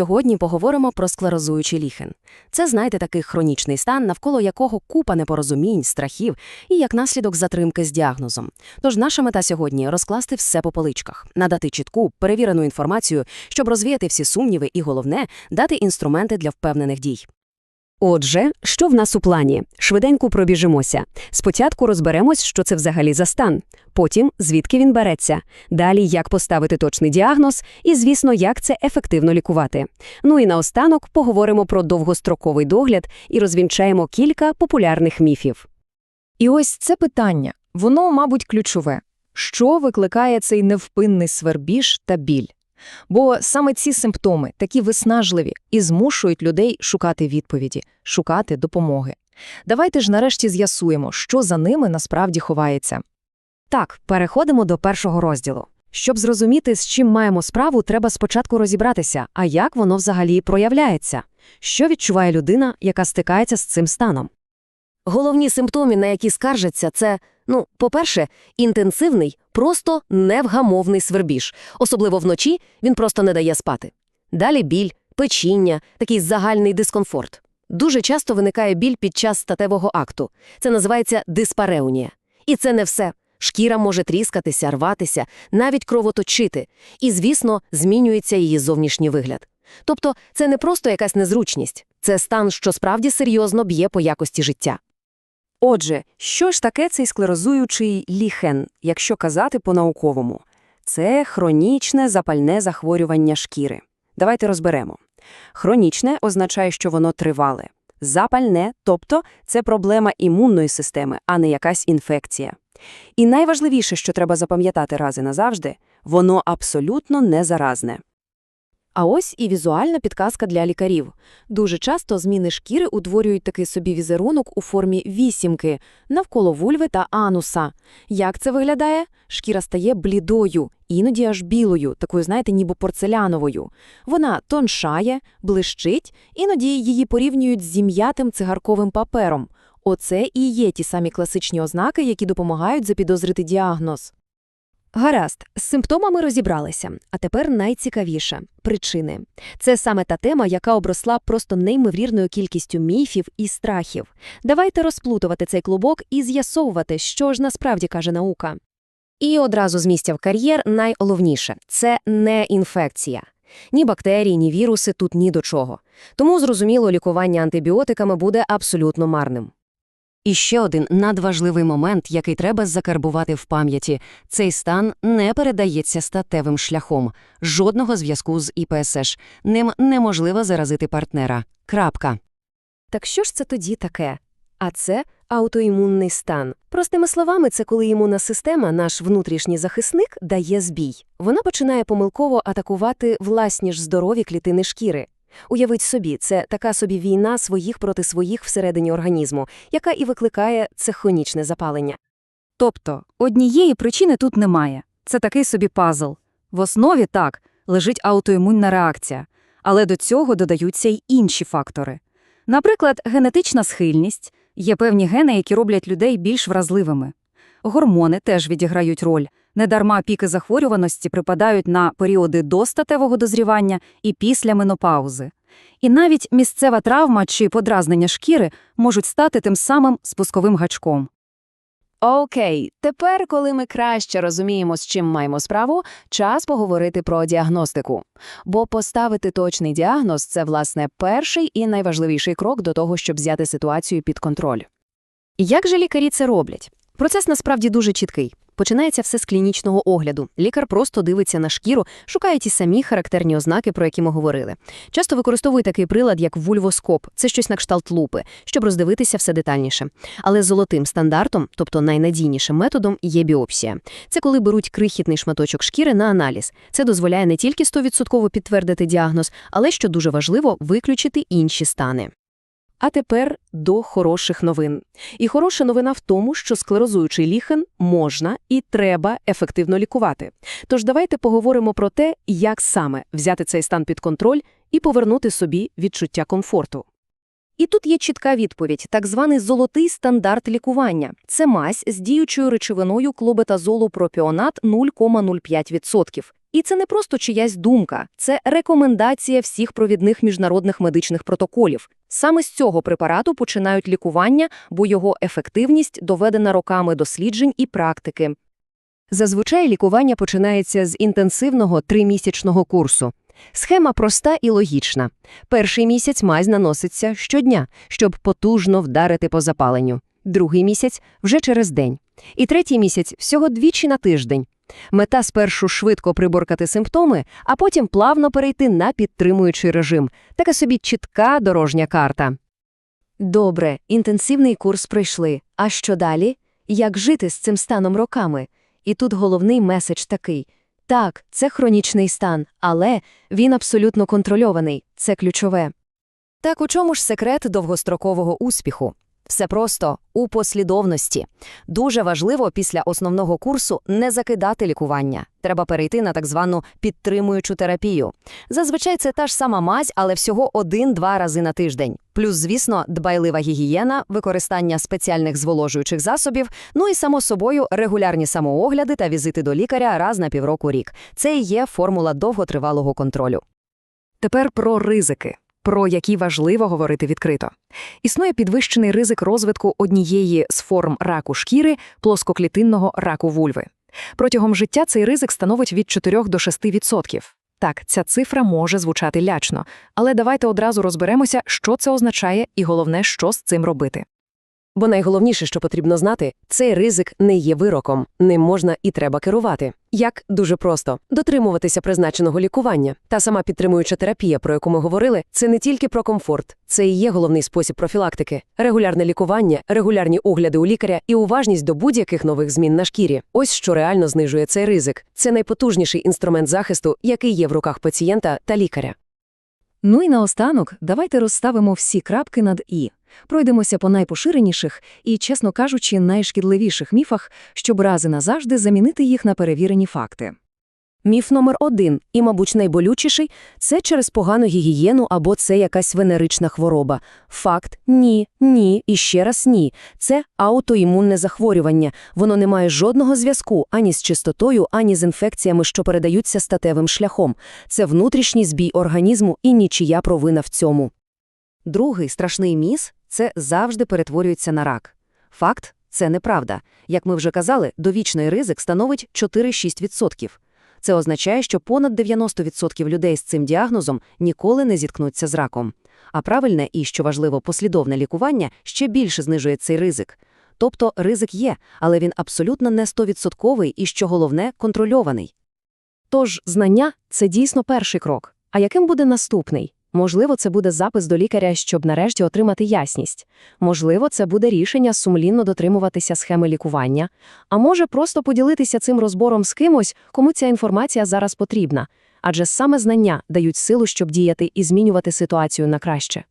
Сьогодні поговоримо про склерозуючий ліхен. Це, знаєте, такий хронічний стан, навколо якого купа непорозумінь, страхів і як наслідок затримки з діагнозом. Тож наша мета сьогодні розкласти все по поличках, надати чітку, перевірену інформацію, щоб розвіяти всі сумніви і головне дати інструменти для впевнених дій. Отже, що в нас у плані? Швиденько пробіжимося. Спочатку розберемось, що це взагалі за стан. Потім, звідки він береться. Далі, як поставити точний діагноз і, звісно, як це ефективно лікувати. Ну і наостанок поговоримо про довгостроковий догляд і розвінчаємо кілька популярних міфів. І ось це питання, воно, мабуть, ключове. Що викликає цей невпинний свербіж та біль? Бо саме ці симптоми такі виснажливі і змушують людей шукати відповіді, шукати допомоги. Давайте ж нарешті з'ясуємо, що за ними насправді ховається. Так, переходимо до першого розділу. Щоб зрозуміти, з чим маємо справу, треба спочатку розібратися, а як воно взагалі проявляється. Що відчуває людина, яка стикається з цим станом? Головні симптоми, на які скаржаться, це, ну, по-перше, інтенсивний, просто невгамовний свербіж. Особливо вночі він просто не дає спати. Далі біль, печіння, такий загальний дискомфорт. Дуже часто виникає біль під час статевого акту. Це називається диспареунія. І це не все. Шкіра може тріскатися, рватися, навіть кровоточити. І, звісно, змінюється її зовнішній вигляд. Тобто це не просто якась незручність, це стан, що справді серйозно б'є по якості життя. Отже, що ж таке цей склерозуючий ліхен, якщо казати по-науковому? Це хронічне запальне захворювання шкіри. Давайте розберемо. Хронічне означає, що воно тривале. Запальне, тобто це проблема імунної системи, а не якась інфекція. І найважливіше, що треба запам'ятати раз і назавжди, воно абсолютно не заразне. А ось і візуальна підказка для лікарів. Дуже часто зміни шкіри утворюють такий собі візерунок у формі вісімки навколо вульви та ануса. Як це виглядає? Шкіра стає блідою, іноді аж білою, такою, знаєте, ніби порцеляновою. Вона тоншає, блищить, іноді її порівнюють з зім'ятим цигарковим папером. Оце і є ті самі класичні ознаки, які допомагають запідозрити діагноз. Гаразд, з симптомами розібралися, а тепер найцікавіше – причини. Це саме та тема, яка обросла просто неймовірною кількістю міфів і страхів. Давайте розплутувати цей клубок і з'ясовувати, що ж насправді каже наука. І одразу з місця в кар'єр найголовніше – це не інфекція. Ні бактерії, ні віруси тут ні до чого. Тому, зрозуміло, лікування антибіотиками буде абсолютно марним. І ще один надважливий момент, який треба закарбувати в пам'яті. Цей стан не передається статевим шляхом. Жодного зв'язку з ІПСШ. Ним неможливо заразити партнера. Крапка. Так що ж це тоді таке? А це аутоімунний стан. Простими словами, це коли імунна система, наш внутрішній захисник, дає збій. Вона починає помилково атакувати власні ж здорові клітини шкіри. Уявіть собі, це така собі війна своїх проти своїх всередині організму, яка і викликає це хронічне запалення. Тобто, однієї причини тут немає. Це такий собі пазл. В основі так лежить аутоімунна реакція, але до цього додаються й інші фактори. Наприклад, генетична схильність є певні гени, які роблять людей більш вразливими. Гормони теж відіграють роль. Недарма піки захворюваності припадають на періоди до статевого дозрівання і після менопаузи. І навіть місцева травма чи подразнення шкіри можуть стати тим самим спусковим гачком. Окей, тепер, коли ми краще розуміємо, з чим маємо справу, час поговорити про діагностику. Бо поставити точний діагноз це, власне, перший і найважливіший крок до того, щоб взяти ситуацію під контроль. Як же лікарі це роблять? Процес насправді дуже чіткий. Починається все з клінічного огляду. Лікар просто дивиться на шкіру, шукає ті самі характерні ознаки, про які ми говорили. Часто використовує такий прилад, як вульвоскоп, це щось на кшталт лупи, щоб роздивитися все детальніше. Але золотим стандартом, тобто найнадійнішим методом, є біопсія. Це коли беруть крихітний шматочок шкіри на аналіз. Це дозволяє не тільки 100% підтвердити діагноз, але, що дуже важливо, виключити інші стани. А тепер до хороших новин. І хороша новина в тому, що склерозуючий ліхен можна і треба ефективно лікувати. Тож давайте поговоримо про те, як саме взяти цей стан під контроль і повернути собі відчуття комфорту. І тут є чітка відповідь, так званий золотий стандарт лікування. Це мазь з діючою речовиною клобетазолу пропіонат 0,05%. І це не просто чиясь думка, це рекомендація всіх провідних міжнародних медичних протоколів. Саме з цього препарату починають лікування, бо його ефективність доведена роками досліджень і практики. Зазвичай лікування починається з інтенсивного тримісячного курсу. Схема проста і логічна. Перший місяць мазь наноситься щодня, щоб потужно вдарити по запаленню. Другий місяць – вже через день. І третій місяць – всього двічі на тиждень. Мета спершу швидко приборкати симптоми, а потім плавно перейти на підтримуючий режим. Така собі чітка дорожня карта. Добре, інтенсивний курс пройшли. А що далі? Як жити з цим станом роками? І тут головний меседж такий. Так, це хронічний стан, але він абсолютно контрольований. Це ключове. Так у чому ж секрет довгострокового успіху? Все просто у послідовності. Дуже важливо після основного курсу не закидати лікування. Треба перейти на так звану підтримуючу терапію. Зазвичай це та ж сама мазь, але всього один-два рази на тиждень. Плюс, звісно, дбайлива гігієна, використання спеціальних зволожуючих засобів, ну і само собою регулярні самоогляди та візити до лікаря раз на півроку рік. Це і є формула довготривалого контролю. Тепер про ризики, про які важливо говорити відкрито. Існує підвищений ризик розвитку однієї з форм раку шкіри – плоскоклітинного раку вульви. Протягом життя цей ризик становить від 4 до 6%. Так, ця цифра може звучати лячно, але давайте одразу розберемося, що це означає і головне, що з цим робити. Бо найголовніше, що потрібно знати, цей ризик не є вироком, ним можна і треба керувати. Як дуже просто дотримуватися призначеного лікування. Та сама підтримуюча терапія, про яку ми говорили, це не тільки про комфорт, це і є головний спосіб профілактики, регулярне лікування, регулярні огляди у лікаря і уважність до будь-яких нових змін на шкірі. Ось що реально знижує цей ризик. Це найпотужніший інструмент захисту, який є в руках пацієнта та лікаря. Ну і наостанок, давайте розставимо всі крапки над «і». Пройдемося по найпоширеніших і, чесно кажучи, найшкідливіших міфах, щоб рази назавжди замінити їх на перевірені факти. Міф номер один, і, мабуть, найболючіший – це через погану гігієну або це якась венерична хвороба. Факт – ні, ні і ще раз ні. Це аутоімунне захворювання. Воно не має жодного зв'язку ані з чистотою, ані з інфекціями, що передаються статевим шляхом. Це внутрішній збій організму і нічия провина в цьому. Другий страшний міс – це завжди перетворюється на рак. Факт – це неправда. Як ми вже казали, довічний ризик становить 4-6%. Це означає, що понад 90% людей з цим діагнозом ніколи не зіткнуться з раком. А правильне і, що важливо, послідовне лікування ще більше знижує цей ризик. Тобто ризик є, але він абсолютно не 100% і, що головне, контрольований. Тож знання – це дійсно перший крок. А яким буде наступний? Можливо, це буде запис до лікаря, щоб нарешті отримати ясність. Можливо, це буде рішення сумлінно дотримуватися схеми лікування. А може просто поділитися цим розбором з кимось, кому ця інформація зараз потрібна. Адже саме знання дають силу, щоб діяти і змінювати ситуацію на краще.